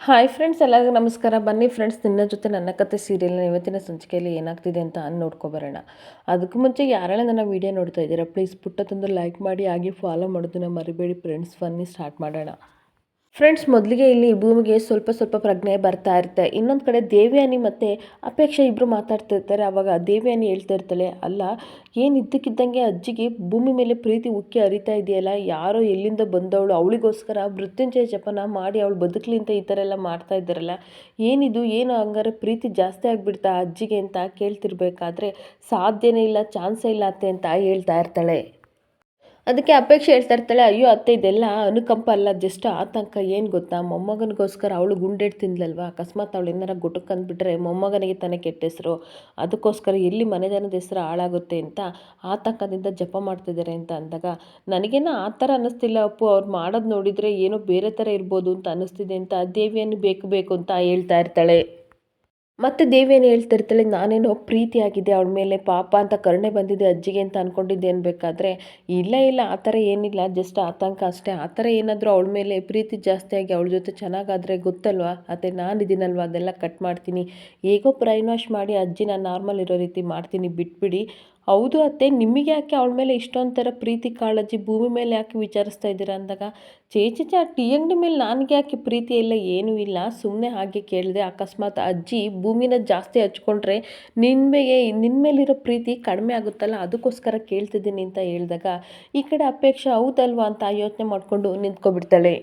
Hi friends ಎಲ್ಲರಿಗೂ ನಮಸ್ಕಾರ. ಬನ್ನಿ ಫ್ರೆಂಡ್ಸ್ ನಿನ್ನ ಜೊತೆ ನನ್ನ ಕತೆ ಸೀರಿಯಲ್ನ ಇವತ್ತಿನ ಸಂಚಿಕೆಯಲ್ಲಿ ಏನಾಗ್ತಿದೆ ಅಂತ ನೋಡ್ಕೊಬರೋಣ. ಅದಕ್ಕೂ ಮುಂಚೆ ಯಾರೆಲ್ಲ ನನ್ನ ವೀಡಿಯೋ ನೋಡ್ತಾ ಇದ್ದೀರಾ ಪ್ಲೀಸ್ ಪುಟ್ಟ ತಂದು ಲೈಕ್ ಮಾಡಿ, ಹಾಗೆ ಫಾಲೋ ಮಾಡೋದನ್ನ ಮರಿಬೇಡಿ ಫ್ರೆಂಡ್ಸ್ ಬನ್ನಿ ಸ್ಟಾರ್ಟ್ ಮಾಡೋಣ. ಫ್ರೆಂಡ್ಸ್, ಮೊದಲಿಗೆ ಇಲ್ಲಿ ಭೂಮಿಗೆ ಸ್ವಲ್ಪ ಸ್ವಲ್ಪ ಪ್ರಜ್ಞೆ ಬರ್ತಾ ಇರುತ್ತೆ. ಇನ್ನೊಂದು ಕಡೆ ದೇವಿಯಾನಿ ಮತ್ತು ಅಪೇಕ್ಷೆ ಇಬ್ಬರು ಮಾತಾಡ್ತಿರ್ತಾರೆ ಆವಾಗ ದೇವಿಯಾನಿ ಹೇಳ್ತಾ ಇರ್ತಾಳೆ, ಅಲ್ಲ, ಏನು ಇದ್ದಕ್ಕಿದ್ದಂಗೆ ಅಜ್ಜಿಗೆ ಭೂಮಿ ಮೇಲೆ ಪ್ರೀತಿ ಉಕ್ಕಿ ಹರಿತಾ ಇದೆಯಲ್ಲ? ಯಾರೋ ಎಲ್ಲಿಂದ ಬಂದವಳು? ಅವಳಿಗೋಸ್ಕರ ಮೃತ್ಯುಂಜಯ ಜಪನ ಮಾಡಿ ಅವಳು ಬದುಕಲಿ ಅಂತ ಈ ಥರ ಎಲ್ಲ ಮಾಡ್ತಾ ಇದ್ದಾರಲ್ಲ? ಏನಿದು? ಏನು ಹಂಗಾರೆ ಪ್ರೀತಿ ಜಾಸ್ತಿ ಆಗಿಬಿಡ್ತಾ ಅಜ್ಜಿಗೆ ಅಂತ ಕೇಳ್ತಿರ್ಬೇಕಾದ್ರೆ ಸಾಧ್ಯನೇ ಇಲ್ಲ, ಚಾನ್ಸೇ ಇಲ್ಲ ಅತ್ತೆ ಅಂತ ಹೇಳ್ತಾ ಇರ್ತಾಳೆ. ಅದಕ್ಕೆ ಅಪೇಕ್ಷೆ ಹೇಳ್ತಾ ಇರ್ತಾಳೆ, ಅಯ್ಯೋ ಅತ್ತೆ, ಇದೆಲ್ಲ ಅನುಕಂಪ ಅಲ್ಲ ಜಸ್ಟ್ ಆತಂಕ, ಏನು ಗೊತ್ತಾ? ಮೊಮ್ಮಗನಿಗೋಸ್ಕರ ಅವಳು ಗುಂಡೇಟ್ ತಿಂದ್ಲಲ್ವ? ಅಕಸ್ಮಾತ್ ಅವಳು ಏನಾರ ಗುಟಕ್ಕೆ ಅಂದ್ಬಿಟ್ರೆ ಮೊಮ್ಮಗನಿಗೆ ತಾನೇ ಕೆಟ್ಟ ಹೆಸರು. ಅದಕ್ಕೋಸ್ಕರ ಎಲ್ಲಿ ಮನೆತನದ ಹೆಸರು ಹಾಳಾಗುತ್ತೆ ಅಂತ ಆತಂಕದಿಂದ ಜಪ ಮಾಡ್ತಿದ್ದಾರೆ ಅಂತ ಅಂದಾಗ, ನನಗೇನೋ ಆ ಥರ ಅನ್ನಿಸ್ತಿಲ್ಲ ಅಪ್ಪು, ಅವ್ರು ಮಾಡೋದು ನೋಡಿದರೆ ಏನೋ ಬೇರೆ ಥರ ಇರ್ಬೋದು ಅಂತ ಅನ್ನಿಸ್ತಿದೆ ಅಂತ ದೇವಿಯನ್ನು ಬೇಕು ಬೇಕು ಅಂತ ಹೇಳ್ತಾ ಇರ್ತಾಳೆ. ಮತ್ತು ದೇವೇನು ಹೇಳ್ತಿರ್ತಾಳೆ, ನಾನೇನೋ ಪ್ರೀತಿಯಾಗಿದೆ, ಅವಳ ಮೇಲೆ ಪಾಪ ಅಂತ ಕರುಣೆ ಬಂದಿದೆ, ಅಜ್ಜಿಗೆ ಅಂತ ಅಂದ್ಕೊಂಡಿದ್ದೆ ಅನ್ಬೇಕಾದ್ರೆ, ಇಲ್ಲ ಇಲ್ಲ, ಆ ಥರ ಏನಿಲ್ಲ ಜಸ್ಟ್ ಆತಂಕ ಅಷ್ಟೇ. ಆ ಥರ ಏನಾದರೂ ಅವಳ ಮೇಲೆ ಪ್ರೀತಿ ಜಾಸ್ತಿಯಾಗಿ ಅವಳ ಜೊತೆ ಚೆನ್ನಾಗಾದರೆ ಗೊತ್ತಲ್ವಾ? ಅದೇ ನಾನಿದ್ದೀನಲ್ವ ಅದೆಲ್ಲ ಕಟ್ ಮಾಡ್ತೀನಿ. ಹೇಗೋ ಬ್ರೈನ್ ವಾಶ್ ಮಾಡಿ ಅಜ್ಜಿನ ನಾರ್ಮಲ್ ಇರೋ ರೀತಿ ಮಾಡ್ತೀನಿ, ಬಿಟ್ಬಿಡಿ. ಹೌದು ಅತ್ತೆ, ನಿಮಗೆ ಯಾಕೆ ಅವಳ ಮೇಲೆ ಇಷ್ಟೊಂದು ಥರ ಪ್ರೀತಿ ಕಾಳಜಿ ಭೂಮಿ ಮೇಲೆ ಯಾಕೆ ವಿಚಾರಿಸ್ತಾ ಇದ್ದೀರಾ ಅಂದಾಗ ಚೇಚಿಚೆ ಆ ಟೀ ಅಂಗಡಿ ಮೇಲೆ ನನಗೆ ಯಾಕೆ ಪ್ರೀತಿ ಇಲ್ಲ ಏನೂ ಇಲ್ಲ ಸುಮ್ಮನೆ ಹಾಗೆ ಕೇಳಿದೆ. ಅಕಸ್ಮಾತ್ ಅಜ್ಜಿ ಭೂಮಿನ ಜಾಸ್ತಿ ಹಚ್ಕೊಂಡ್ರೆ ನಿನ್ಮೆಗೆ ನಿನ್ನ ಮೇಲಿರೋ ಪ್ರೀತಿ ಕಡಿಮೆ ಆಗುತ್ತಲ್ಲ, ಅದಕ್ಕೋಸ್ಕರ ಕೇಳ್ತಿದ್ದೀನಿ ಅಂತ ಹೇಳಿದಾಗ, ಈ ಕಡೆ ಅಪೇಕ್ಷೆ ಹೌದಲ್ವಾ ಅಂತ ಯೋಚನೆ ಮಾಡಿಕೊಂಡು ನಿಂತ್ಕೊಬಿಡ್ತಾಳೆ.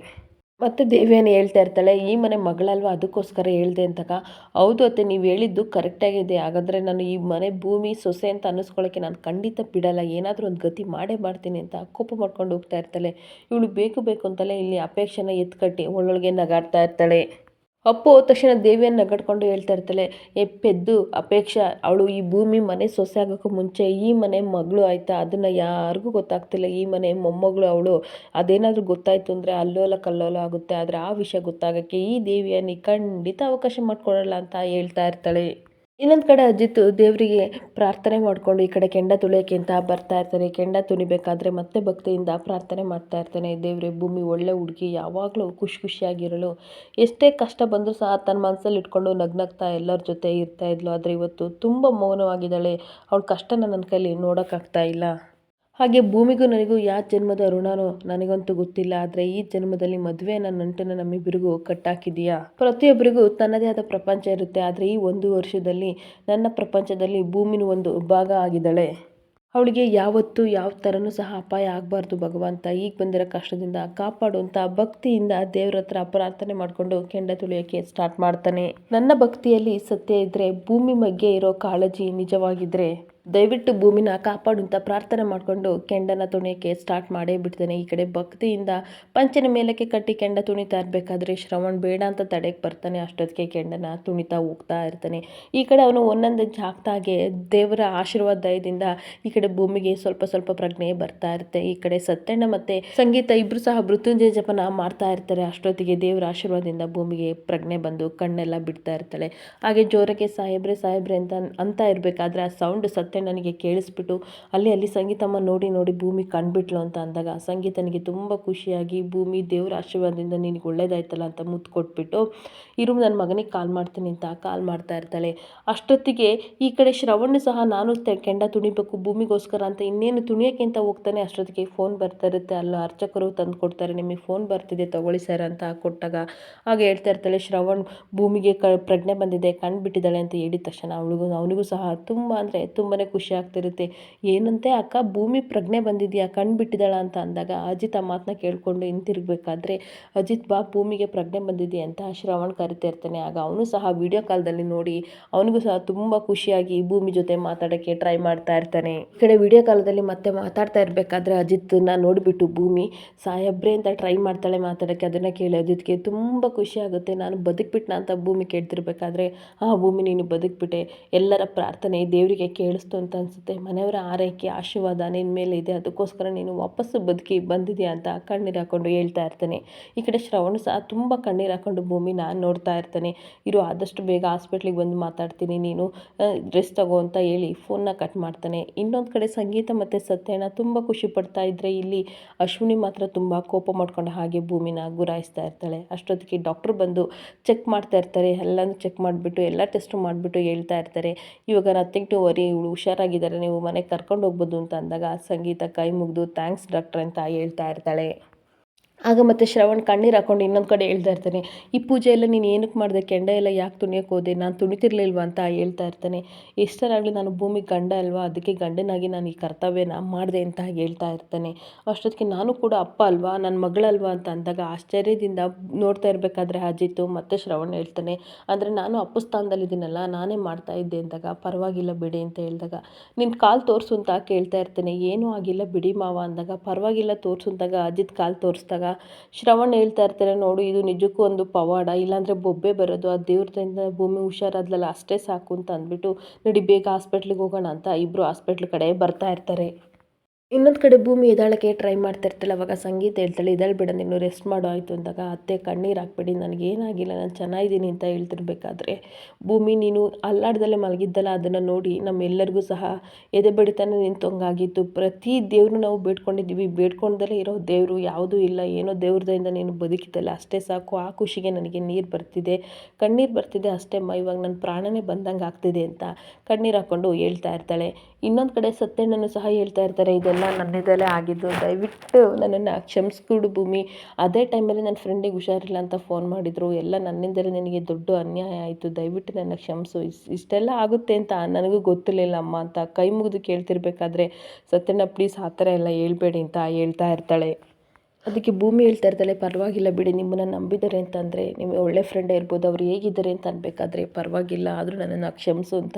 ಮತ್ತು ದೇವಿಯನ್ನು ಹೇಳ್ತಾ ಇರ್ತಾಳೆ, ಈ ಮನೆ ಮಗಳಲ್ವ? ಅದಕ್ಕೋಸ್ಕರ ಹೇಳ್ದೆ ಅಂತಕ ಹೌದು ಅತ್ತೆ, ನೀವು ಹೇಳಿದ್ದು ಕರೆಕ್ಟಾಗಿದೆ ಹಾಗಾದರೆ ನಾನು ಈ ಮನೆ ಭೂಮಿ, ಸೊಸೆ ಅಂತ ಅನ್ನಿಸ್ಕೊಳ್ಳೋಕ್ಕೆ ನಾನು ಖಂಡಿತ ಬಿಡಲ್ಲ. ಏನಾದರೂ ಒಂದು ಗತಿ ಮಾಡೇ ಮಾಡ್ತೀನಿ ಅಂತ ಕೋಪ ಮಾಡ್ಕೊಂಡು ಹೋಗ್ತಾ ಇರ್ತಾಳೆ. ಇವಳು ಬೇಕು ಬೇಕು ಅಂತಲೇ ಇಲ್ಲಿ ಅಪೇಕ್ಷೆನ ಎತ್ಕಟ್ಟಿ, ಒಳ್ಳೊಳಗೆ ನಗಾಡ್ತಾ ಇರ್ತಾಳೆ. ಅಪ್ಪು ತಕ್ಷಣ ದೇವಿಯನ್ನು ನಗಡ್ಕೊಂಡು ಹೇಳ್ತಾ ಇರ್ತಾಳೆ, ಏ ಪೆದ್ದು, ಅಪೇಕ್ಷಾ, ಅವಳು ಈ ಭೂಮಿ ಮನೆ ಸೊಸೆ ಆಗೋಕ್ಕೂ ಮುಂಚೆ ಈ ಮನೆ ಮಗಳು ಆಯಿತಾ? ಅದನ್ನು ಯಾರಿಗೂ ಗೊತ್ತಾಗ್ತಿಲ್ಲ. ಈ ಮನೆ ಮೊಮ್ಮಗಳು ಅವಳು. ಅದೇನಾದರೂ ಗೊತ್ತಾಯಿತು ಅಂದರೆ ಅಲ್ಲೋಲ ಕಲ್ಲೋಲ ಆಗುತ್ತೆ. ಆದರೆ ಆ ವಿಷಯ ಗೊತ್ತಾಗೋಕ್ಕೆ ಈ ದೇವಿಯನ್ನು ಖಂಡಿತ ಅವಕಾಶ ಮಾಡಿಕೊಡಲ್ಲ ಅಂತ ಹೇಳ್ತಾ ಇರ್ತಾಳೆ. ಇನ್ನೊಂದು ಕಡೆ ಅಜಿತ್ ದೇವರಿಗೆ ಪ್ರಾರ್ಥನೆ ಮಾಡಿಕೊಂಡು ಈ ಕಡೆ ಕೆಂಡ ತುಳಿಯೋಕ್ಕಿಂತ ಬರ್ತಾ ಇರ್ತಾನೆ. ಕೆಂಡ ತುಳಿಬೇಕಾದ್ರೆ ಮತ್ತೆ ಭಕ್ತಿಯಿಂದ ಪ್ರಾರ್ಥನೆ ಮಾಡ್ತಾ ಇರ್ತಾನೆ. ದೇವರೇ, ಭೂಮಿ ಒಳ್ಳೆ ಹುಡುಗಿ, ಯಾವಾಗಲೂ ಖುಷಿ ಖುಷಿಯಾಗಿರಲು. ಎಷ್ಟೇ ಕಷ್ಟ ಬಂದರೂ ಸಹ ತನ್ನ ಮನಸ್ಸಲ್ಲಿ ಇಟ್ಕೊಂಡು ನಗ್ನಗ್ತಾ ಎಲ್ಲರ ಜೊತೆ ಇರ್ತಾ ಇದ್ಲು. ಆದರೆ ಇವತ್ತು ತುಂಬ ಮೌನವಾಗಿದ್ದಾಳೆ. ಅವಳ ಕಷ್ಟನ ನನ್ನ ಕೈಲಿ ನೋಡೋಕ್ಕಾಗ್ತಾ ಇಲ್ಲ. ಹಾಗೆ ಭೂಮಿಗೂ ನನಗೂ ಯಾವ ಜನ್ಮದ ಋಣನೋ ನನಗಂತೂ ಗೊತ್ತಿಲ್ಲ. ಆದರೆ ಈ ಜನ್ಮದಲ್ಲಿ ಮದುವೆ ನನ್ನ ನಂಟನ್ನು ನಮ್ಮಿಬ್ಬರಿಗೂ ಕಟ್ಟಾಕಿದೆಯಾ? ಪ್ರತಿಯೊಬ್ಬರಿಗೂ ತನ್ನದೇ ಆದ ಪ್ರಪಂಚ ಇರುತ್ತೆ. ಆದರೆ ಈ ಒಂದು ವರ್ಷದಲ್ಲಿ ನನ್ನ ಪ್ರಪಂಚದಲ್ಲಿ ಭೂಮಿನ ಒಂದು ಭಾಗ ಆಗಿದ್ದಾಳೆ. ಅವಳಿಗೆ ಯಾವತ್ತೂ ಯಾವ ಥರನೂ ಸಹ ಅಪಾಯ ಆಗಬಾರ್ದು ಭಗವಂತ. ಈಗ ಬಂದಿರೋ ಕಷ್ಟದಿಂದ ಕಾಪಾಡುವಂಥ ಭಕ್ತಿಯಿಂದ ದೇವ್ರ ಹತ್ರ ಪ್ರಾರ್ಥನೆ ಮಾಡಿಕೊಂಡು ಕೆಂಡ ತುಳಿಯೋಕ್ಕೆ ಸ್ಟಾರ್ಟ್ ಮಾಡ್ತಾನೆ. ನನ್ನ ಭಕ್ತಿಯಲ್ಲಿ ಸತ್ಯ ಇದ್ದರೆ ಭೂಮಿ ಬಗ್ಗೆ ಇರೋ ಕಾಳಜಿ ನಿಜವಾಗಿದ್ದರೆ ದಯವಿಟ್ಟು ಭೂಮಿನ ಕಾಪಾಡು ಪ್ರಾರ್ಥನೆ ಮಾಡಿಕೊಂಡು ಕೆಂಡನ ತುಣಿಯೋಕ್ಕೆ ಸ್ಟಾರ್ಟ್ ಮಾಡೇ ಬಿಡ್ತಾನೆ ಈ ಕಡೆ ಭಕ್ತಿಯಿಂದ ಪಂಚನ ಮೇಲಕ್ಕೆ ಕಟ್ಟಿ ಕೆಂಡ ತುಣಿತಾ ಇರಬೇಕಾದ್ರೆ ಶ್ರವಣ್ ಬೇಡ ಅಂತ ತಡೆಗೆ ಬರ್ತಾನೆ. ಅಷ್ಟೊತ್ತಿಗೆ ಕೆಂಡನ ತುಣಿತಾ ಹೋಗ್ತಾ ಇರ್ತಾನೆ. ಈ ಕಡೆ ಅವನು ಒಂದೊಂದು ಜಾಗ್ತಾಗೆ ದೇವರ ಆಶೀರ್ವಾದ ದಯದಿಂದ ಈ ಕಡೆ ಭೂಮಿಗೆ ಸ್ವಲ್ಪ ಸ್ವಲ್ಪ ಪ್ರಜ್ಞೆ ಬರ್ತಾ ಇರುತ್ತೆ. ಈ ಕಡೆ ಸತ್ಯಣ್ಣ ಮತ್ತು ಸಂಗೀತ ಇಬ್ಬರು ಸಹ ಮೃತ್ಯುಂಜಯ ಜಪನ ಮಾಡ್ತಾ ಇರ್ತಾರೆ. ಅಷ್ಟೊತ್ತಿಗೆ ದೇವರ ಆಶೀರ್ವಾದದಿಂದ ಭೂಮಿಗೆ ಪ್ರಜ್ಞೆ ಬಂದು ಕಣ್ಣೆಲ್ಲ ಬಿಡ್ತಾ ಇರ್ತಾಳೆ. ಹಾಗೆ ಜೋರಕ್ಕೆ ಸಾಹೇಬ್ರೆ ಸಾಹೇಬ್ರೆ ಅಂತ ಅಂತ ಇರಬೇಕಾದ್ರೆ ಆ ಸೌಂಡ್ ಸತ್ಯ ನನಗೆ ಕೇಳಿಸ್ಬಿಟ್ಟು, ಅಲ್ಲಿ ಅಲ್ಲಿ ಸಂಗೀತಮ್ಮ ನೋಡಿ ನೋಡಿ ಭೂಮಿ ಕಂಡುಬಿಟ್ಲು ಅಂತ ಅಂದಾಗ ಸಂಗೀತನಿಗೆ ತುಂಬ ಖುಷಿಯಾಗಿ, ಭೂಮಿ ದೇವರ ಆಶೀರ್ವಾದದಿಂದ ನಿನಗೆ ಒಳ್ಳೇದಾಯ್ತಲ್ಲ ಅಂತ ಮುತ್ತು ಕೊಟ್ಬಿಟ್ಟು, ಇರು, ನನ್ನ ಮಗನಿಗೆ ಕಾಲ್ ಮಾಡ್ತೀನಿ ಅಂತ ಕಾಲ್ ಮಾಡ್ತಾ ಇರ್ತಾಳೆ. ಅಷ್ಟೊತ್ತಿಗೆ ಈ ಕಡೆ ಶ್ರವಣ ಸಹ ನಾನು ಕೆಂಡ ತುಣಿಬೇಕು, ಭೂಮಿಗೋಸ್ಕರ ಅಂತ ಇನ್ನೇನು ತುಣಿಯೋಕ್ಕಿಂತ ಹೋಗ್ತಾನೆ, ಅಷ್ಟೊತ್ತಿಗೆ ಫೋನ್ ಬರ್ತಾ ಇರುತ್ತೆ. ಅಲ್ಲ ಅರ್ಚಕರು ತಂದು ಕೊಡ್ತಾರೆ, ನಿಮಗೆ ಫೋನ್ ಬರ್ತಿದೆ ತಗೊಳ್ಳಿ ಸರ್ ಅಂತ ಕೊಟ್ಟಾಗ. ಹಾಗೆ ಹೇಳ್ತಾ ಇರ್ತಾಳೆ ಶ್ರವಣ್, ಭೂಮಿಗೆ ಕ, ಪ್ರಜ್ಞೆ ಬಂದಿದೆ ಕಂಡುಬಿಟ್ಟಿದ್ದಾಳೆ ಅಂತ ಹೇಳಿದ ತಕ್ಷಣ ಅವಳಿಗೂ, ಅವನಿಗೂ ಸಹ ತುಂಬ ಅಂದರೆ ತುಂಬಾ ಖುಷಿ ಆಗ್ತಿರುತ್ತೆ. ಏನಂತೆ, ಅಕ್ಕ, ಭೂಮಿ ಪ್ರಜ್ಞೆ ಬಂದಿದೆಯಾ? ಕಣ್ಣು ಬಿಟ್ಟಿದ್ದಾಳ ಅಂತ ಅಂದಾಗ ಅಜಿತ್ ಆ ಮಾತನ್ನ ಕೇಳಿಕೊಂಡು ಹಿಂತಿರುಗಬೇಕಾದ್ರೆ, ಅಜಿತ್ ಬಾ, ಭೂಮಿಗೆ ಪ್ರಜ್ಞೆ ಬಂದಿದೆ ಅಂತ ಶ್ರವಣ್ ಕರಿತಾ ಇರ್ತಾನೆ. ಆಗ ಅವನು ಸಹ ವಿಡಿಯೋ ಕಾಲ್ದಲ್ಲಿ ನೋಡಿ ಅವನಿಗೂ ಸಹ ತುಂಬ ಖುಷಿಯಾಗಿ ಭೂಮಿ ಜೊತೆ ಮಾತಾಡೋಕ್ಕೆ ಟ್ರೈ ಮಾಡ್ತಾ ಇರ್ತಾನೆ. ಈ ಕಡೆ ವಿಡಿಯೋ ಕಾಲದಲ್ಲಿ ಮತ್ತೆ ಮಾತಾಡ್ತಾ ಇರಬೇಕಾದ್ರೆ ಅಜಿತ್ನ ನೋಡಿಬಿಟ್ಟು ಭೂಮಿ ಸಾಯಬ್ರೆ ಅಂತ ಟ್ರೈ ಮಾಡ್ತಾಳೆ ಮಾತಾಡೋಕ್ಕೆ. ಅದನ್ನು ಕೇಳಿ ಅಜಿತ್ಗೆ ತುಂಬ ಖುಷಿ ಆಗುತ್ತೆ. ನಾನು ಬದುಕ್ಬಿಟ್ನ? ಅಂತ ಭೂಮಿ ಕೇಳ್ತಿರ್ಬೇಕಾದ್ರೆ ಆ ಭೂಮಿ, ನೀನು ಬದುಕ್ಬಿಟ್ಟೆ. ಎಲ್ಲರ ಪ್ರಾರ್ಥನೆ ದೇವರಿಗೆ ಕೇಳಿಸ್ತು ಅಂತ ಅನಿಸುತ್ತೆ. ಮನೆಯವರ ಆರೈಕೆ, ಆಶೀರ್ವಾದ ನಿನ್ನ ಮೇಲೆ ಇದೆ. ಅದಕ್ಕೋಸ್ಕರ ನೀನು ವಾಪಸ್ಸು ಬದುಕಿ ಬಂದಿದೆಯಾ ಅಂತ ಕಣ್ಣೀರು ಹಾಕ್ಕೊಂಡು ಹೇಳ್ತಾ ಇರ್ತಾನೆ. ಈ ಕಡೆ ಶ್ರವಣ ಸಹ ತುಂಬ ಕಣ್ಣೀರು ಹಾಕ್ಕೊಂಡು ನಾನು ನೋಡ್ತಾ ಇರ್ತಾನೆ. ಇರು, ಆದಷ್ಟು ಬೇಗ ಹಾಸ್ಪಿಟ್ಲಿಗೆ ಬಂದು ಮಾತಾಡ್ತೀನಿ ನೀನು. ಡ್ರೆಸ್ ತಗೋ ಅಂತ ಹೇಳಿ ಫೋನ್ನ ಕಟ್ ಮಾಡ್ತಾನೆ. ಇನ್ನೊಂದು ಕಡೆ ಸಂಗೀತ ಮತ್ತು ಸತ್ಯನ ತುಂಬ ಖುಷಿ ಪಡ್ತಾ ಇದ್ದರೆ ಇಲ್ಲಿ ಅಶ್ವಿನಿ ಮಾತ್ರ ತುಂಬ ಕೋಪ ಮಾಡ್ಕೊಂಡು ಹಾಗೆ ಭೂಮಿನ ಗುರಾಯಿಸ್ತಾ ಇರ್ತಾಳೆ. ಅಷ್ಟೊತ್ತಿಗೆ ಡಾಕ್ಟ್ರ್ ಬಂದು ಚೆಕ್ ಮಾಡ್ತಾ ಇರ್ತಾರೆ. ಎಲ್ಲನೂ ಚೆಕ್ ಮಾಡಿಬಿಟ್ಟು, ಎಲ್ಲ ಟೆಸ್ಟು ಮಾಡಿಬಿಟ್ಟು ಹೇಳ್ತಾ ಇರ್ತಾರೆ. ಇವಾಗ ನಥಿಂಗ್ ಟು ವರಿ ಇವಳು ಹುಷಾರಾಗಿದ್ದಾರೆ, ನೀವು ಮನೆಗೆ ಕರ್ಕೊಂಡು ಹೋಗ್ಬೋದು ಅಂತ ಅಂದಾಗ ಸಂಗೀತ ಕೈ ಮುಗಿದು ಥ್ಯಾಂಕ್ಸ್ ಡಾಕ್ಟ್ರ್ ಅಂತ ಹೇಳ್ತಾ ಇರ್ತಾಳೆ. ಆಗ ಮತ್ತೆ ಶ್ರವಣ್ ಕಣ್ಣೀರು ಹಾಕೊಂಡು ಇನ್ನೊಂದು ಕಡೆ ಹೇಳ್ತಾ ಇರ್ತಾನೆ, ಈ ಪೂಜೆ ಎಲ್ಲ ನೀನು ಏನಕ್ಕೆ ಮಾಡಿದೆ? ಕೆಂಡ ಎಲ್ಲ ಯಾಕೆ ತುಣಿಯಕ್ಕೆ ಹೋದೆ? ನಾನು ತುಣಿತಿರ್ಲಿಲ್ವ? ಅಂತ ಹೇಳ್ತಾ ಇರ್ತಾನೆ. ಎಷ್ಟರಾಗಲಿ ನಾನು ಭೂಮಿ ಗಂಡ ಅಲ್ವಾ? ಅದಕ್ಕೆ ಗಂಡನಾಗಿ ನಾನು ಈ ಕರ್ತವ್ಯನ ಮಾಡಿದೆ ಅಂತ ಹೇಳ್ತಾ ಇರ್ತಾನೆ. ಅಷ್ಟೊತ್ತಿಗೆ ನಾನು ಕೂಡ ಅಪ್ಪ ಅಲ್ವಾ? ನನ್ನ ಮಗಳಲ್ವಾ? ಅಂತ ಅಂದಾಗ ಆಶ್ಚರ್ಯದಿಂದ ನೋಡ್ತಾ ಇರಬೇಕಾದ್ರೆ ಅಜಿತ್ತು ಮತ್ತೆ ಶ್ರವಣ್ ಹೇಳ್ತಾನೆ, ಅಂದರೆ ನಾನು ಅಪ್ಪು ಸ್ಥಾನದಲ್ಲಿದ್ದೀನಲ್ಲ, ನಾನೇ ಮಾಡ್ತಾ ಇದ್ದೆ ಅಂದಾಗ, ಪರವಾಗಿಲ್ಲ ಬಿಡಿ ಅಂತ ಹೇಳಿದಾಗ ನಿನ್ನ ಕಾಲು ತೋರಿಸು ಅಂತ ಕೇಳ್ತಾ ಇರ್ತೇನೆ, ಏನೂ ಆಗಿಲ್ಲ ಬಿಡಿ ಮಾವ ಅಂದಾಗ, ಪರವಾಗಿಲ್ಲ ತೋರಿಸು ಅಂದಾಗ, ಅಜಿತ್ ಕಾಲು ತೋರಿಸ್ದಾಗ ಶ್ರವಣ್ ಹೇಳ್ತಾ ಇರ್ತಾರೆ, ನೋಡು ಇದು ನಿಜಕ್ಕೂ ಒಂದು ಪವಾಡ, ಇಲ್ಲಾಂದರೆ ಬೊಬ್ಬೆ ಬರೋದು, ಆ ದೇವ್ರದಿಂದ ಭೂಮಿ ಹುಷಾರಾದ್ಲಲ್ಲ ಅಷ್ಟೇ ಸಾಕು ಅಂತ ಅಂದ್ಬಿಟ್ಟು, ನಡಿ ಬೇಗ ಹಾಸ್ಪಿಟ್ಲಿಗೆ ಹೋಗೋಣ ಅಂತ ಇಬ್ಬರು ಹಾಸ್ಪಿಟ್ಲ್ ಕಡೆ ಬರ್ತಾ ಇರ್ತಾರೆ. ಇನ್ನೊಂದು ಕಡೆ ಭೂಮಿ ಎದ್ದಾಳಕ್ಕೆ ಟ್ರೈ ಮಾಡ್ತಾ ಇರ್ತಾಳೆ ಅವಾಗ ಸಂಗೀತ ಹೇಳ್ತಾಳೆ ಎದ್ದೇಳು ಬಿಡ, ನೀನು ರೆಸ್ಟ್ ಮಾಡೋ, ಆಯಿತು ಅಂದಾಗ, ಅತ್ತೆ, ಕಣ್ಣೀರು ಹಾಕ್ಬೇಡಿ ನನಗೇನಾಗಿಲ್ಲ ನಾನು ಚೆನ್ನಾಗಿದ್ದೀನಿ ಅಂತ ಹೇಳ್ತಿರ್ಬೇಕಾದ್ರೆ, ಭೂಮಿ ನೀನು ಅಲ್ಲಾಡ್ದಲ್ಲೇ ಮಲಗಿದ್ದಲ್ಲ, ಅದನ್ನು ನೋಡಿ ನಮ್ಮೆಲ್ಲರಿಗೂ ಸಹ ಎದೆ ಬಡಿತಾನೆ ನಿಂತಂಗಾಗಿತ್ತು. ಪ್ರತಿ ದೇವರು ನಾವು ಬೇಡ್ಕೊಂಡಿದ್ದೀವಿ ಬೇಡ್ಕೊಂಡಲ್ಲೇ ಇರೋ ದೇವರು ಯಾವುದೂ ಇಲ್ಲ, ಏನೋ ದೇವ್ರದಿಂದ ನೀನು ಬದುಕಿದ್ದಲ್ಲ, ಅಷ್ಟೇ ಸಾಕು, ಆ ಖುಷಿಗೆ ನನಗೆ ನೀರು ಬರ್ತಿದೆ, ಕಣ್ಣೀರು ಬರ್ತಿದೆ ಅಷ್ಟೇ ಮ, ಇವಾಗ ನನ್ನ ಪ್ರಾಣನೇ ಬಂದಂಗೆ ಆಗ್ತಿದೆ ಅಂತ ಕಣ್ಣೀರು ಹಾಕ್ಕೊಂಡು ಹೇಳ್ತಾ ಇರ್ತಾಳೆ. ಇನ್ನೊಂದು ಕಡೆ ಸತ್ಯಣ್ಣನು ಸಹ ಹೇಳ್ತಾ ಇರ್ತಾರೆ, ಇದೆಲ್ಲ ನನ್ನಿಂದಲೇ ಆಗಿದ್ದು, ದಯವಿಟ್ಟು ನನ್ನನ್ನು ಕ್ಷಮಿಸ್ಕೊಡು ಭೂಮಿ. ಅದೇ ಟೈಮಲ್ಲಿ ನನ್ನ ಫ್ರೆಂಡಿಗೆ ಹುಷಾರಿಲ್ಲ ಅಂತ ಫೋನ್ ಮಾಡಿದರು. ಎಲ್ಲ ನನ್ನಿಂದಲೇ ನಿನಗೆ ದೊಡ್ಡ ಅನ್ಯಾಯ ಆಯಿತು. ದಯವಿಟ್ಟು ನನ್ನ ಕ್ಷಮಿಸು. ಇಷ್ಟೆಲ್ಲ ಆಗುತ್ತೆ ಅಂತ ನನಗೂ ಗೊತ್ತಿರಲಿಲ್ಲ ಅಮ್ಮ ಅಂತ ಕೈ ಮುಗಿದು ಕೇಳ್ತಿರ್ಬೇಕಾದ್ರೆ, ಸತ್ಯಣ್ಣ ಪ್ಲೀಸ್ ಆ ಥರ ಎಲ್ಲ ಹೇಳ್ಬೇಡಿ ಅಂತ ಹೇಳ್ತಾ ಇರ್ತಾಳೆ. ಅದಕ್ಕೆ ಭೂಮಿ ಹೇಳ್ತಾ ಇರ್ತಾಳೆ, ಪರವಾಗಿಲ್ಲ ಬಿಡಿ, ನಿಮ್ಮನ್ನು ನಂಬಿದ್ದಾರೆ ಅಂತಂದರೆ ನಿಮ್ಮ ಒಳ್ಳೆ ಫ್ರೆಂಡ್ ಇರ್ಬೋದು, ಅವ್ರು ಹೇಗಿದ್ದಾರೆ ಅಂತ ಅನ್ಬೇಕಾದ್ರೆ ಪರವಾಗಿಲ್ಲ, ಆದರೂ ನನ್ನನ್ನು ಕ್ಷಮಿಸು ಅಂತ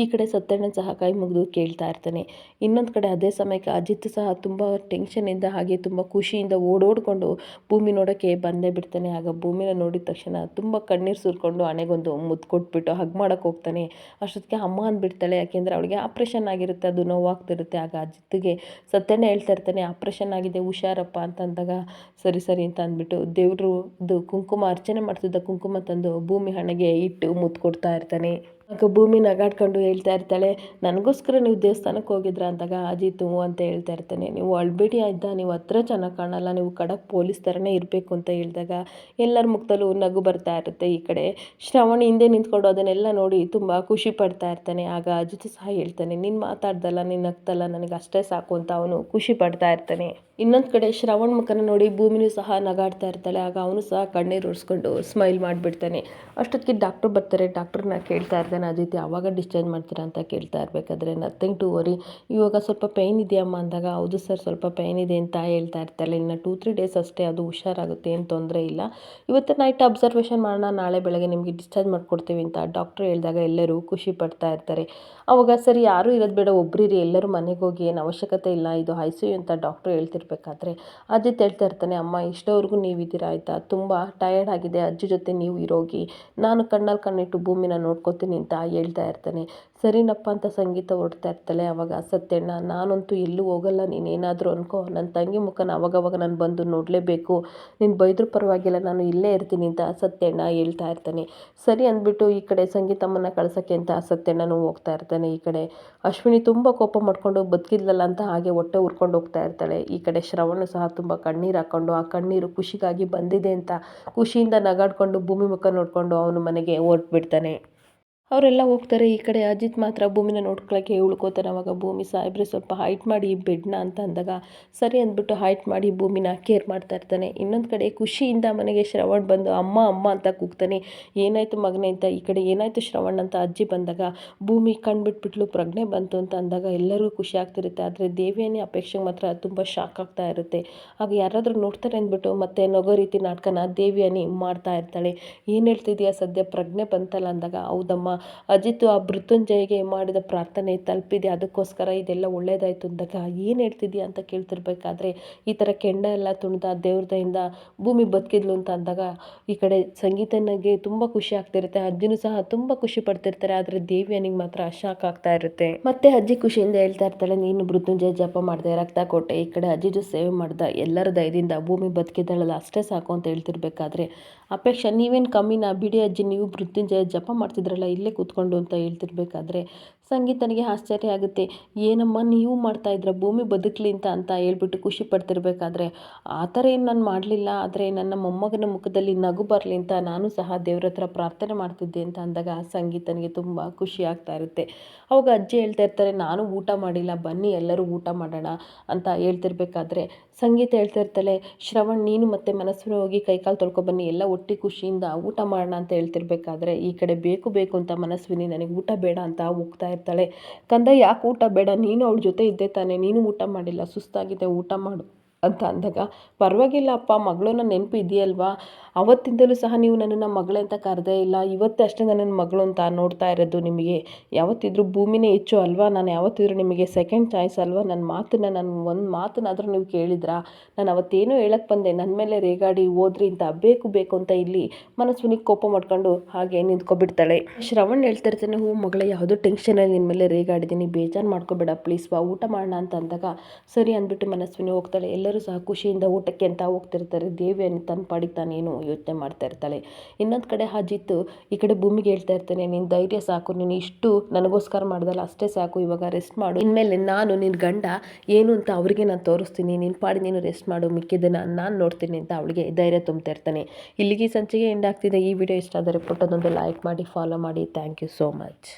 ಈ ಕಡೆ ಸತ್ಯಣ್ಣ ಸಹ ಕೈ ಮುಗಿದು ಕೇಳ್ತಾ ಇರ್ತಾನೆ. ಇನ್ನೊಂದು ಕಡೆ ಅದೇ ಸಮಯಕ್ಕೆ ಅಜಿತ್ ಸಹ ತುಂಬ ಟೆನ್ಷನಿಂದ ಹಾಗೆ ತುಂಬ ಖುಷಿಯಿಂದ ಓಡೋಡ್ಕೊಂಡು ಭೂಮಿ ನೋಡೋಕ್ಕೆ ಬಂದೇ ಬಿಡ್ತಾನೆ. ಆಗ ಭೂಮಿನ ನೋಡಿದ ತಕ್ಷಣ ತುಂಬ ಕಣ್ಣೀರು ಸುರ್ಕೊಂಡು ಹಣೆಗೊಂದು ಮುದ್ದು ಕೊಟ್ಬಿಟ್ಟು ಹಗ್ ಮಾಡೋಕ್ಕೆ ಹೋಗ್ತಾನೆ. ಅಷ್ಟೊತ್ತಿಗೆ ಅಮ್ಮ ಅಂದ್ಬಿಡ್ತಾಳೆ, ಯಾಕೆಂದರೆ ಅವಳಿಗೆ ಆಪ್ರೇಷನ್ ಆಗಿರುತ್ತೆ, ಅದು ನೋವಾಗ್ತಿರುತ್ತೆ. ಆಗ ಅಜಿತ್ಗೆ ಸತ್ಯಣ್ಣ ಹೇಳ್ತಾ ಇರ್ತಾನೆ ಆಪ್ರೇಷನ್ ಆಗಿದೆ, ಹುಷಾರಪ್ಪ ಅಂತಂದ ಸರಿ ಸರಿ ಅಂತ ಅಂದ್ಬಿಟ್ಟು ದೇವರು ಇದು ಕುಂಕುಮ ಅರ್ಚನೆ ಮಾಡ್ತಿದ್ದ ಕುಂಕುಮ ತಂದು ಭೂಮಿ ಹಣೆಗೆ ಇಟ್ಟು ಮುತ್ತು ಕೊಡ್ತಾ ಇರ್ತಾನೆ. ಆಗ ಭೂಮಿ ನಗಾಡ್ಕೊಂಡು ಹೇಳ್ತಾ ಇರ್ತಾಳೆ, ನನಗೋಸ್ಕರ ನೀವು ದೇವಸ್ಥಾನಕ್ಕೆ ಹೋಗಿದ್ರ? ಅಂದಾಗ ಹ್ಞೂ ಅಂತ ಹೇಳ್ತಾ ಇರ್ತಾನೆ. ನೀವು ಅಳ್ಬೇಡಿ ಆಯ್ತಾ ನೀವು ಹತ್ರ ಚೆನ್ನಾಗಿ ಕಾಣಲ್ಲ, ನೀವು ಕಡಕ್ ಪೊಲೀಸ್ ಥರನೇ ಇರಬೇಕು ಅಂತ ಹೇಳಿದಾಗ ಎಲ್ಲರ ಮುಖದಲ್ಲೂ ನಗು ಬರ್ತಾ ಇರುತ್ತೆ ಈ ಕಡೆ. ಶ್ರವಣ ಹಿಂದೆ ನಿಂತ್ಕೊಂಡು ಅದನ್ನೆಲ್ಲ ನೋಡಿ ತುಂಬ ಖುಷಿ ಪಡ್ತಾ ಇರ್ತಾನೆ. ಆಗ ಅಜಿತ್ ಸಹ ಹೇಳ್ತಾನೆ, ನೀನು ಮಾತಾಡ್ದಲ್ಲ, ನೀನು ನಗ್ತಲ್ಲ ನನಗೆ ಅಷ್ಟೇ ಸಾಕು ಅಂತ ಅವನು ಖುಷಿ ಪಡ್ತಾ ಇರ್ತಾನೆ. ಇನ್ನೊಂದು ಕಡೆ ಶ್ರವಣ್ ಮುಖನ ನೋಡಿ ಭೂಮಿನೂ ಸಹ ನಗಾಡ್ತಾ ಇರ್ತಾಳೆ. ಆಗ ಅವನು ಸಹ ಕಣ್ಣೀರು ಒರೆಸ್ಕೊಂಡು ಸ್ಮೈಲ್ ಮಾಡಿಬಿಡ್ತಾನೆ. ಅಷ್ಟೊತ್ತಿಗೆ ಡಾಕ್ಟ್ರು ಬರ್ತಾರೆ. ಡಾಕ್ಟ್ರನ್ನ ಕೇಳ್ತಾ ಇರ್ತಾನೆ ಅದಿತಿ ಯಾವಾಗ ಡಿಸ್ಚಾರ್ಜ್ ಮಾಡ್ತೀರಾ ಅಂತ ಕೇಳ್ತಾ ಇರಬೇಕಾದ್ರೆ ನಥಿಂಗ್ ಟು ವರಿ ಇವಾಗ ಸ್ವಲ್ಪ ಪೈನ್ ಇದೆಯಮ್ಮ? ಅಂದಾಗ, ಹೌದು ಸರ್ ಸ್ವಲ್ಪ ಪೈನ್ ಇದೆ ಅಂತ ಹೇಳ್ತಾ ಇರ್ತಾಳೆ. ಇನ್ನು ಟೂ ತ್ರೀ ಡೇಸ್ ಅಷ್ಟೇ, ಅದು ಹುಷಾರಾಗುತ್ತೆ, ಏನು ತೊಂದರೆ ಇಲ್ಲ. ಇವತ್ತು ನೈಟ್ ಅಬ್ಸರ್ವೇಷನ್ ಮಾಡೋಣ, ನಾಳೆ ಬೆಳಗ್ಗೆ ನಿಮಗೆ ಡಿಸ್ಚಾರ್ಜ್ ಮಾಡಿಕೊಡ್ತೀವಿ ಅಂತ ಡಾಕ್ಟ್ರು ಹೇಳಿದಾಗ ಎಲ್ಲರೂ ಖುಷಿ ಪಡ್ತಾ ಇರ್ತಾರೆ. ಅವಾಗ, ಸರಿ, ಯಾರೂ ಇರೋದು ಬೇಡ ಒಬ್ಬರಿರಿ ಎಲ್ಲರೂ ಮನೆಗೆ ಹೋಗಿ, ಏನು ಅವಶ್ಯಕತೆ ಇಲ್ಲ, ಇದು ಐ ಅಂತ ಡಾಕ್ಟ್ರು ಹೇಳ್ತಿರ್ಬೇಕಾದ್ರೆ ಅಜಿತ್ ಹೇಳ್ತಾ ಇರ್ತಾನೆ, ಅಮ್ಮ, ಇಷ್ಟವರೆಗೂ ನೀವಿದ್ದೀರಾ ಆಯಿತಾ? ತುಂಬ ಟಯರ್ಡ್ ಆಗಿದೆ. ಅಜ್ಜಿ ಜೊತೆ ನೀವು ಇರೋಗಿ, ನಾನು ಕಣ್ಣಲ್ಲಿ ಕಣ್ಣಿಟ್ಟು ಭೂಮಿನ ನೋಡ್ಕೋತೀನಿ ಅಂತ ಹೇಳ್ತಾ ಇರ್ತಾನೆ. ಸರಿನಪ್ಪ ಅಂತ ಸಂಗೀತ ಹೊರಡ್ತಾ ಇರ್ತಾಳೆ ಅವಾಗ ಸತ್ಯಣ್ಣ, ನಾನಂತೂ ಎಲ್ಲೂ ಹೋಗಲ್ಲ, ನೀನೇನಾದರೂ ಅನ್ಕೋ. ನನ್ನ ತಂಗಿ ಮುಖನ ಅವಾಗವಾಗ ನಾನು ಬಂದು ನೋಡಲೇಬೇಕು. ನೀನು ಬೈದ್ರೂ ಪರವಾಗಿಲ್ಲ, ನಾನು ಇಲ್ಲೇ ಇರ್ತೀನಿ ಅಂತ ಸತ್ಯಣ್ಣ ಹೇಳ್ತಾ ಇರ್ತಾನೆ. ಸರಿ ಅಂದ್ಬಿಟ್ಟು ಈ ಕಡೆ ಸಂಗೀತಮ್ಮನ ಕಳ್ಸೋಕ್ಕೆ ಅಂತ ಸತ್ಯಣ್ಣನೂ ಹೋಗ್ತಾ ಇರ್ತಾನೆ ಈ ಕಡೆ. ಅಶ್ವಿನಿ ತುಂಬ ಕೋಪ ಮಾಡಿಕೊಂಡು ಬದುಕಿದ್ಲಲ್ಲ ಅಂತ ಹಾಗೆ ಹೊಟ್ಟೆ ಉರ್ಕೊಂಡು ಹೋಗ್ತಾ ಇರ್ತಾಳೆ. ಈ ಕಡೆ ಶ್ರವಣ ಸಹ ತುಂಬ ಕಣ್ಣೀರು ಹಾಕ್ಕೊಂಡು ಆ ಕಣ್ಣೀರು ಖುಷಿಗಾಗಿ ಬಂದಿದೆ ಅಂತ ಖುಷಿಯಿಂದ ನಗಾಡ್ಕೊಂಡು ಭೂಮಿ ಮುಖ ನೋಡಿಕೊಂಡು ಅವನು ಮನೆಗೆ ಹೊರ್ಟ್ಬಿಡ್ತಾನೆ. ಅವರೆಲ್ಲ ಹೋಗ್ತಾರೆ, ಈ ಕಡೆ ಅಜಿತ್ ಮಾತ್ರ ಭೂಮಿನ ನೋಡ್ಕೊಳ್ಳೋಕ್ಕೆ ಉಳ್ಕೋತಾರೆ ಅವಾಗ ಭೂಮಿ ಸಾಹೇಬ್ರೆ ಸ್ವಲ್ಪ ಹೈಟ್ ಮಾಡಿ ಬೆಡ್ನ ಅಂತ ಅಂದಾಗ ಸರಿ ಅಂದ್ಬಿಟ್ಟು ಹೈಟ್ ಮಾಡಿ ಭೂಮಿನ ಕೇರ್ ಮಾಡ್ತಾ ಇರ್ತಾನೆ. ಇನ್ನೊಂದು ಕಡೆ ಖುಷಿಯಿಂದ ಮನೆಗೆ ಶ್ರವಣ್ ಬಂದು, ಅಮ್ಮ ಅಮ್ಮ ಅಂತ ಕೂಗ್ತಾನೆ. ಏನಾಯಿತು ಮಗನೇ ಅಂತ ಈ ಕಡೆ ಏನಾಯಿತು ಶ್ರವಣ್? ಅಂತ ಅಜ್ಜಿ ಬಂದಾಗ, ಭೂಮಿ ಕಣ್ಬಿಟ್ಬಿಟ್ಲು ಪ್ರಜ್ಞೆ ಬಂತು ಅಂತ ಅಂದಾಗ ಎಲ್ಲರಿಗೂ ಖುಷಿ ಆಗ್ತಿರುತ್ತೆ. ಆದರೆ ದೇವಿಯನ್ನೇ ಅಪೇಕ್ಷೆಗೆ ಮಾತ್ರ ತುಂಬ ಶಾಕ್ ಆಗ್ತಾ ಇರುತ್ತೆ. ಆಗ ಯಾರಾದರೂ ನೋಡ್ತಾರೆ ಅಂದ್ಬಿಟ್ಟು ಮತ್ತೆ ನಗೋ ರೀತಿ ನಾಟಕನ ದೇವಿಯನಿ ಮಾಡ್ತಾ ಇರ್ತಾಳೆ. ಏನು ಹೇಳ್ತಿದ್ಯಾ ಸದ್ಯ? ಪ್ರಜ್ಞೆ ಬಂತಲ್ಲ ಅಂದಾಗ, ಹೌದಮ್ಮ ಅಜಿತ್ ಆ ಮೃತ್ಯುಂಜಯಗೆ ಮಾಡಿದ ಪ್ರಾರ್ಥನೆ ತಲುಪಿದೆ. ಅದಕ್ಕೋಸ್ಕರ ಇದೆಲ್ಲ ಒಳ್ಳೇದಾಯಿತು ಅಂದಾಗ ಏನು ಹೇಳ್ತಿದ್ಯಾ ಅಂತ ಕೇಳ್ತಿರ್ಬೇಕಾದ್ರೆ, ಈ ಥರ ಕೆಂಡ ಎಲ್ಲ ತುಣಿದ ದೇವ್ರ ದಯಿಂದ ಭೂಮಿ ಬದುಕಿದ್ಲು ಅಂತ ಅಂದಾಗ, ಈ ಕಡೆ ಸಂಗೀತನಿಗೆ ತುಂಬ ಖುಷಿ ಆಗ್ತಿರುತ್ತೆ. ಅಜ್ಜಿನೂ ಸಹ ತುಂಬ ಖುಷಿ ಪಡ್ತಿರ್ತಾರೆ, ಆದರೆ ದೇವಿಯನಿಗೆ ಮಾತ್ರ ಶಾಕ್ ಆಗ್ತಾ ಇರುತ್ತೆ. ಮತ್ತೆ ಅಜ್ಜಿ ಖುಷಿಯಿಂದ ಹೇಳ್ತಾ ಇರ್ತಾಳೆ, ನೀನು ಮೃತ್ಯುಂಜಯ ಜಪ ಮಾಡಿದೆ ರಕ್ತ ಕೊಟ್ಟೆ ಈ ಕಡೆ ಅಜ್ಜಿಜು ಸೇವೆ ಮಾಡ್ದ, ಎಲ್ಲರ ದಯದಿಂದ ಭೂಮಿ ಬದುಕಿದ್ದಾಳಲ್ಲ, ಅಷ್ಟೇ ಸಾಕು ಅಂತ ಹೇಳ್ತಿರ್ಬೇಕಾದ್ರೆ, ಅಪೇಕ್ಷೆ ನೀವೇನು ಕಮ್ಮಿನ? ಬಿಡಿ ಅಜ್ಜಿ, ನೀವು ಮೃತ್ಯುಂಜಯ ಜಪ ಮಾಡ್ತಿದ್ರಲ್ಲ, ಇಲ್ಲೇ ಕೂತ್ಕೊಂಡು ಅಂತ ಹೇಳ್ತಿರ್ಬೇಕಾದ್ರೆ ಸಂಗೀತನಿಗೆ ಆಶ್ಚರ್ಯ ಆಗುತ್ತೆ. ಏನಮ್ಮ ನೀವು ಮಾಡ್ತಾ ಇದ್ರ, ಭೂಮಿ ಬದುಕಲಿ ಅಂತ ಅಂತ ಹೇಳ್ಬಿಟ್ಟು ಖುಷಿ ಪಡ್ತಿರ್ಬೇಕಾದ್ರೆ, ಆ ಥರ ಏನು ನಾನು ಮಾಡಲಿಲ್ಲ, ಆದರೆ ನನ್ನ ಮೊಮ್ಮಗನ ಮುಖದಲ್ಲಿ ನಗು ಬರಲಿ ಅಂತ ನಾನು ಸಹ ದೇವ್ರ ಹತ್ರ ಪ್ರಾರ್ಥನೆ ಮಾಡ್ತಿದ್ದೆ ಅಂತ ಅಂದಾಗ ಸಂಗೀತನಿಗೆ ತುಂಬ ಖುಷಿ ಆಗ್ತಾ ಇರುತ್ತೆ. ಅವಾಗ ಅಜ್ಜಿ ಹೇಳ್ತಾ ಇರ್ತಾರೆ, ನಾನು ಊಟ ಮಾಡಿಲ್ಲ, ಬನ್ನಿ ಎಲ್ಲರೂ ಊಟ ಮಾಡೋಣ ಅಂತ ಹೇಳ್ತಿರ್ಬೇಕಾದ್ರೆ, ಸಂಗೀತ ಹೇಳ್ತಾ ಇರ್ತಾಳೆ, ಶ್ರವಣ್, ನೀನು ಮತ್ತೆ ಮನಸ್ಸಿನ ಹೋಗಿ ಕೈಕಾಲು ತೊಳ್ಕೊಬನ್ನಿ ಎಲ್ಲ ಒಟ್ಟಿ ಖುಷಿಯಿಂದ ಊಟ ಮಾಡೋಣ ಅಂತ ಹೇಳ್ತಿರ್ಬೇಕಾದ್ರೆ, ಈ ಕಡೆ ಬೇಕು ಬೇಕು ಅಂತ ಮನಸ್ವಿನಿ, ನನಗೆ ಊಟ ಬೇಡ ಅಂತ ಹೋಗ್ತಾ ಇರ್ತಾಳೆ. ಕಂದ ಯಾಕೆ ಊಟ ಬೇಡ, ನೀನು ಅವಳ ಜೊತೆ ಇದ್ದೆ ತಾನೆ, ನೀನು ಊಟ ಮಾಡಿಲ್ಲ, ಸುಸ್ತಾಗಿದೆ, ಊಟ ಮಾಡು. ಅಂತ ಅಂದಾಗ, ಪರವಾಗಿಲ್ಲ ಅಪ್ಪ, ಮಗಳನ್ನ ನೆನಪು ಇದೆಯಲ್ವಾ? ಅವತ್ತಿಂದಲೂ ಸಹ ನೀವು ನನ್ನನ್ನು ಮಗಳೇ ಅಂತ ಕರೆದೇ ಇಲ್ಲ. ಇವತ್ತಷ್ಟೇ ನನ್ನ ಮಗಳು ಅಂತ ನೋಡ್ತಾ ಇರೋದು ನಿಮಗೆ. ಯಾವತ್ತಿದ್ರೂ ಭೂಮಿನೇ ಹೆಚ್ಚು ಅಲ್ವಾ? ನಾನು ಯಾವತ್ತಿದ್ರೂ ನಿಮಗೆ ಸೆಕೆಂಡ್ ಚಾಯ್ಸ್ ಅಲ್ವಾ? ನನ್ನ ಮಾತನ್ನು, ನಾನು ಒಂದು ಮಾತನ್ನಾದರೂ ನೀವು ಕೇಳಿದ್ರಾ? ನಾನು ಅವತ್ತೇನೋ ಹೇಳಕ್ಕೆ ಬಂದೆ. ನನ್ನ ಮೇಲೆ ರೇಗಾಡಿ ಹೋದ್ರಿ ಅಂತ. ಬೇಕು ಬೇಕು ಅಂತ ಇಲ್ಲಿ ಮನಸ್ವಿನಿಗೆ ಕೋಪ ಮಾಡ್ಕೊಂಡು ಹಾಗೆ ನಿಂತ್ಕೊಬಿಡ್ತಾಳೆ. ಶ್ರವಣ್ ಹೇಳ್ತಾ ಇರ್ತಾನೆ ಹೂ ಮಗಳೇ, ಯಾವುದೋ ಟೆನ್ಷನಲ್ಲಿ ನಿನ್ನ ಮೇಲೆ ರೇಗಾಡಿದ್ದೀನಿ. ಬೇಜಾರು ಮಾಡ್ಕೋಬೇಡ ಪ್ಲೀಸ್ ಬಾ. ಊಟ ಮಾಡೋಣ ಅಂತ ಅಂದಾಗ ಸರಿ ಅಂದ್ಬಿಟ್ಟು ಮನಸ್ವಿನಿ ಹೋಗ್ತಾಳೆ. ಎಲ್ಲರೂ ಸಹ ಖುಷಿಯಿಂದ ಊಟಕ್ಕೆ ಅಂತ ಹೋಗ್ತಿರ್ತಾರೆ. ದೇವಿಯನ್ನು ತನ್ನ ಪಾಡಿಗೆ ತಾನೇನು ಯೋಚನೆ ಮಾಡ್ತಾ ಇರ್ತಾಳೆ. ಇನ್ನೊಂದು ಕಡೆ ಹಾಜಿತ್ತು ಈ ಕಡೆ ಭೂಮಿಗೆ ಹೇಳ್ತಾ ಇರ್ತಾನೆ, ನೀನು ಧೈರ್ಯ ಸಾಕು, ನೀನು ಇಷ್ಟು ನನಗೋಸ್ಕರ ಮಾಡ್ದಲ್ಲ, ಅಷ್ಟೇ ಸಾಕು, ಇವಾಗ ರೆಸ್ಟ್ ಮಾಡು. ಇನ್ಮೇಲೆ ನಾನು ನಿನ್ನ ಗಂಡ, ಏನು ಅಂತ ಅವ್ರಿಗೆ ನಾನು ತೋರಿಸ್ತೀನಿ ನಿನ್ನ ಪಾಡಿ ನೀನು ರೆಸ್ಟ್ ಮಾಡು ಮಿಕ್ಕಿದ್ದನ್ನು ನಾನು ನೋಡ್ತೀನಿ ಅಂತ ಅವಳಿಗೆ ಧೈರ್ಯ ತುಂಬ್ತಾ ಇರ್ತಾನೆ. ಇಲ್ಲಿಗೆ ಸಂಚಿಗೆ ಎಂಡ್ ಆಗ್ತಿದೆ. ಈ ವಿಡಿಯೋ ಇಷ್ಟ ಆದರೆ ಪುಟ್ಟದೊಂದು ಲೈಕ್ ಮಾಡಿ ಫಾಲೋ ಮಾಡಿ. Thank you so much